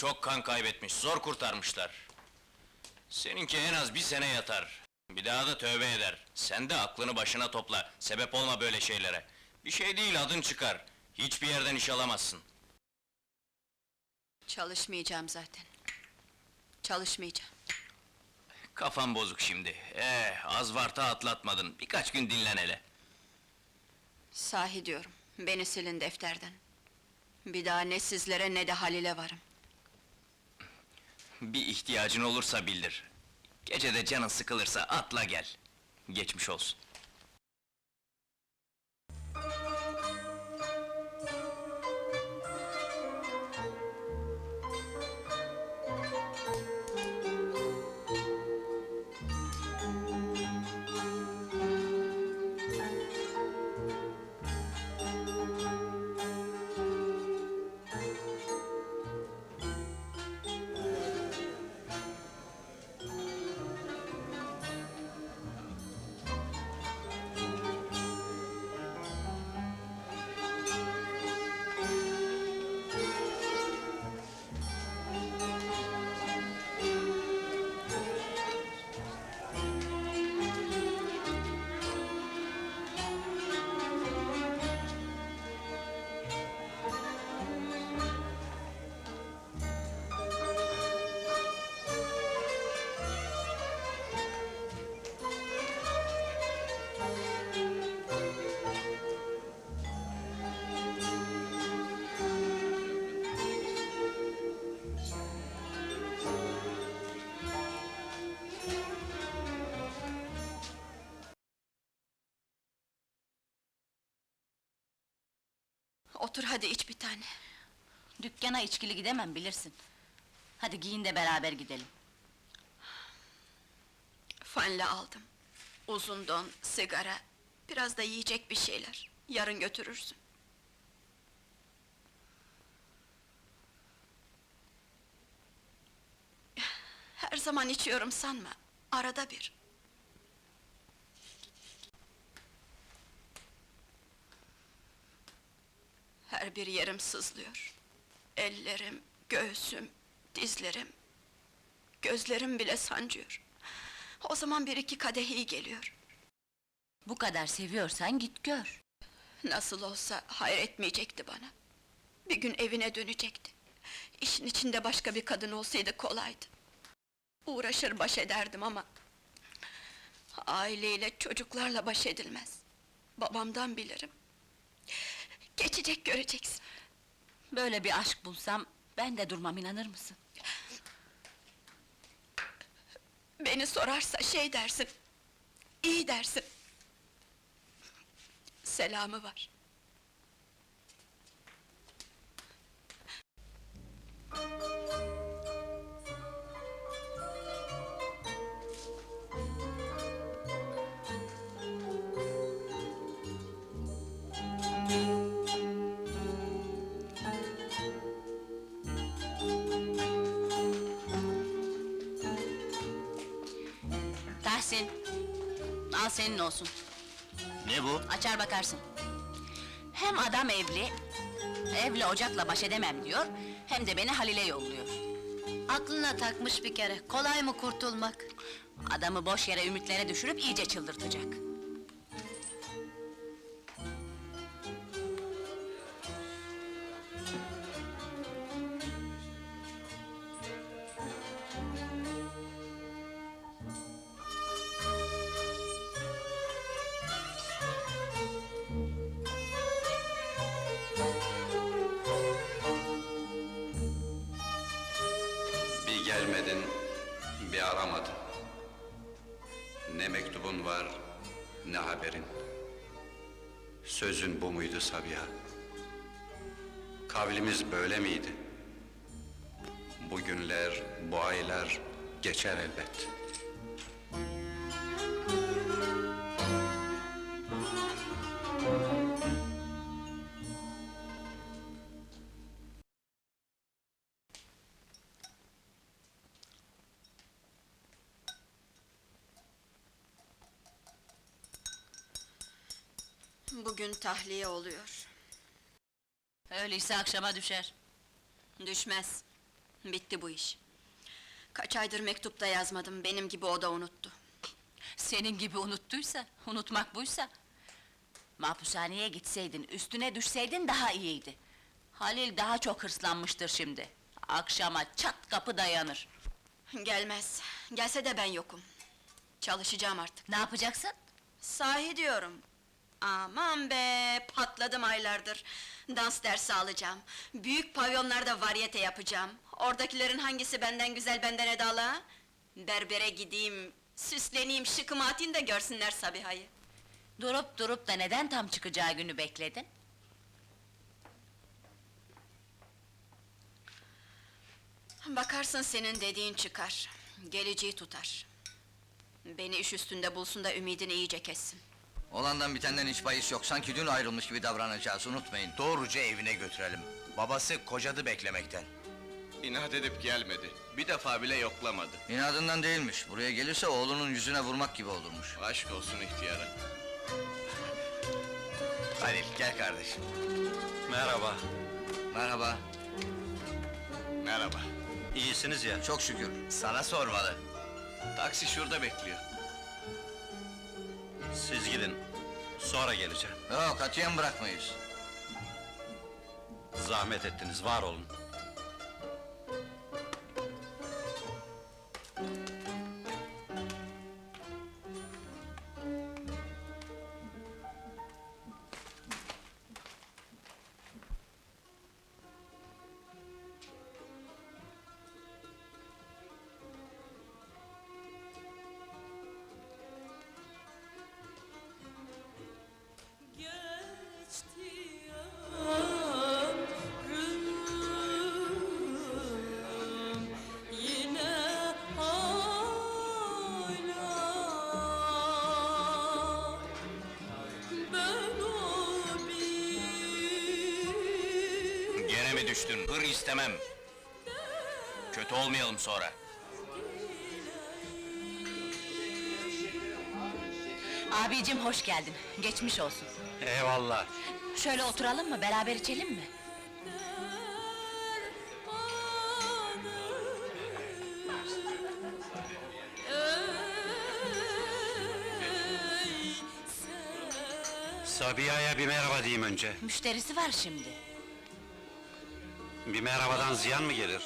çok kan kaybetmiş, zor kurtarmışlar. Seninki en az bir sene yatar. Bir daha da tövbe eder. Sen de aklını başına topla, sebep olma böyle şeylere. Bir şey değil, adın çıkar. Hiçbir yerden iş alamazsın. Çalışmayacağım zaten. Çalışmayacağım. Kafan bozuk şimdi. Eh, az varta atlatmadın. Birkaç gün dinlen hele. Sahi diyorum, beni silin defterden. Bir daha ne sizlere ne de Halil'e varım. Bir ihtiyacın olursa bildir. Gece de canın sıkılırsa atla gel. Geçmiş olsun. Otur hadi iç bir tane. Dükkana içkili gidemem bilirsin. Hadi giyin de beraber gidelim. Fanle aldım. Uzun don, sigara, biraz da yiyecek bir şeyler. Yarın götürürsün. Her zaman içiyorum sanma. Arada bir. Her bir yerim sızlıyor. Ellerim, göğsüm, dizlerim, gözlerim bile sancıyor. O zaman bir iki kadeh iyi geliyor. Bu kadar seviyorsan git gör. Nasıl olsa hayır etmeyecekti bana. Bir gün evine dönecekti. İşin içinde başka bir kadın olsaydı kolaydı. Uğraşır baş ederdim ama... ...aileyle, çocuklarla baş edilmez. Babamdan bilirim. Geçecek göreceksin. Böyle bir aşk bulsam ben de durmam inanır mısın? Beni sorarsa şey dersin... ...iyi dersin. Selamı var. Al senin olsun. Ne bu? Açar bakarsın. Hem adam evli, evle ocakla baş edemem diyor, hem de beni Halil'e yolluyor. Aklına takmış bir kere, kolay mı kurtulmak? Adamı boş yere ümitlere düşürüp iyice çıldırtacak. Bir gelmedin, bir aramadın. Ne mektubun var, ne haberin. Sözün bu muydu Sabiha? Kavlimiz böyle miydi? Bu günler, bu aylar geçer elbet. Bugün tahliye oluyor. Öyleyse akşama düşer. Düşmez. Bitti bu iş. Kaç aydır mektupta yazmadım, benim gibi o da unuttu. Senin gibi unuttuysa, unutmak buysa... Mahpushaneye gitseydin, üstüne düşseydin daha iyiydi. Halil daha çok hırslanmıştır şimdi. Akşama çat kapı dayanır. Gelmez, gelse de ben yokum. Çalışacağım artık. Ne yapacaksın? Sahi diyorum. Aman be, patladım aylardır. Dans dersi alacağım. Büyük pavyonlarda varyete yapacağım. Oradakilerin hangisi benden güzel, benden edalı ha? Berbere gideyim, süsleneyim, şıkımı atayım da görsünler Sabiha'yı. Durup durup da neden tam çıkacağı günü bekledin? Bakarsın senin dediğin çıkar. Geleceği tutar. Beni iş üstünde bulsun da ümidini iyice kessin. Olandan bitenden hiç bahis yok. Sanki dün ayrılmış gibi davranacağız, unutmayın. Doğruca evine götürelim. Babası kocadı beklemekten. İnat edip gelmedi. Bir defa bile yoklamadı. İnadından değilmiş. Buraya gelirse oğlunun yüzüne vurmak gibi olurmuş. Aşk olsun ihtiyara. Halil gel kardeşim. Merhaba, Merhaba, Merhaba. iyisiniz ya. çok şükür. Sana sormalı. Taksi şurada bekliyor. Siz gidin, sonra geleceğim. Yok, katiyen bırakmayız. Zahmet ettiniz, var olun. Düştün? Hır istemem. Kötü olmayalım sonra. Abicim hoş geldin, geçmiş olsun. Eyvallah. Şöyle oturalım mı, beraber içelim mi? Sabiha'ya bir merhaba diyeyim önce. Müşterisi var şimdi. Bir merhabadan ziyan mı gelir?